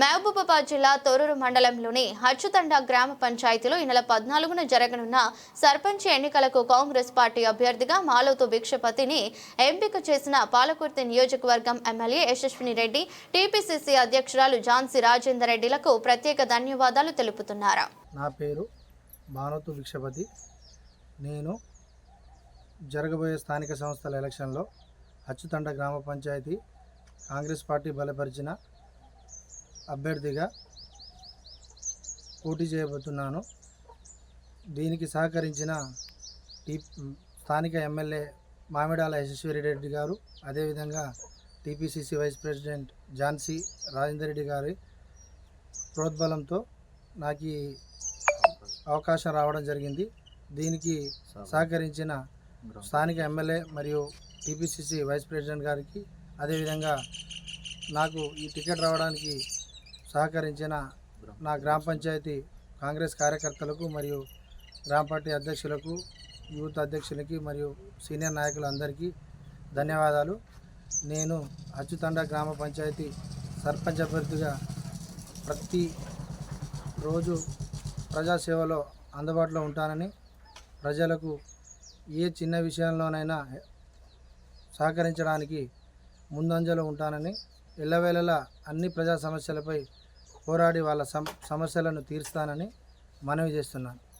మహబూబాబాద్ జిల్లా తొరూరు మండలంలోని హచ్చుతండ గ్రామ పంచాయతీలో ఈ నెల పద్నాలుగున జరగనున్న సర్పంచ్ ఎన్నికలకు కాంగ్రెస్ పార్టీ అభ్యర్థిగా మాలోతు భిక్షపతిని ఎంపిక చేసిన పాలకుర్తి నియోజకవర్గం ఎమ్మెల్యే యశస్విని రెడ్డి టీపీసీసీ అధ్యక్షురాలు ఝాన్సీ రాజేందర్ రెడ్డిలకు ప్రత్యేక ధన్యవాదాలు తెలుపుతున్నారు. నా పేరు మాలోతు భిక్షపతి. నేను జరగబోయే స్థానిక సంస్థల ఎలక్షన్లో అచ్చుతండ గ్రామ పంచాయతీ కాంగ్రెస్ పార్టీ బలపరిచిన అభ్యర్థిగా పోటీ చేయబోతున్నాను. దీనికి సహకరించిన టీ స్థానిక ఎమ్మెల్యే మామిడాల యశస్విరెడ్డి గారు అదేవిధంగా TPCC vice president Jhansi Rajender Reddy గారి ప్రోద్బలంతో నాకు ఈ అవకాశం రావడం జరిగింది. దీనికి సహకరించిన స్థానిక ఎమ్మెల్యే మరియు టీపీసీసీ వైస్ ప్రెసిడెంట్ గారికి అదేవిధంగా నాకు ఈ టికెట్ రావడానికి సహకరించిన నా గ్రామ పంచాయతీ కాంగ్రెస్ కార్యకర్తలకు మరియు గ్రామ పార్టీ అధ్యక్షులకు యూత్ అధ్యక్షులకి మరియు సీనియర్ నాయకులందరికీ ధన్యవాదాలు. నేను అచ్యుతండ గ్రామ పంచాయతీ సర్పంచ్ అభ్యర్థిగా ప్రతి రోజు ప్రజాసేవలో అందుబాటులో ఉంటానని ప్రజలకు ఏ చిన్న విషయంలోనైనా సహకరించడానికి ముందంజలో ఉంటానని ఎల్లవేళలా అన్ని ప్రజా సమస్యలపై పోరాడి వాళ్ళ సమ సమస్యలను తీరుస్తానని మనవి చేస్తున్నాను.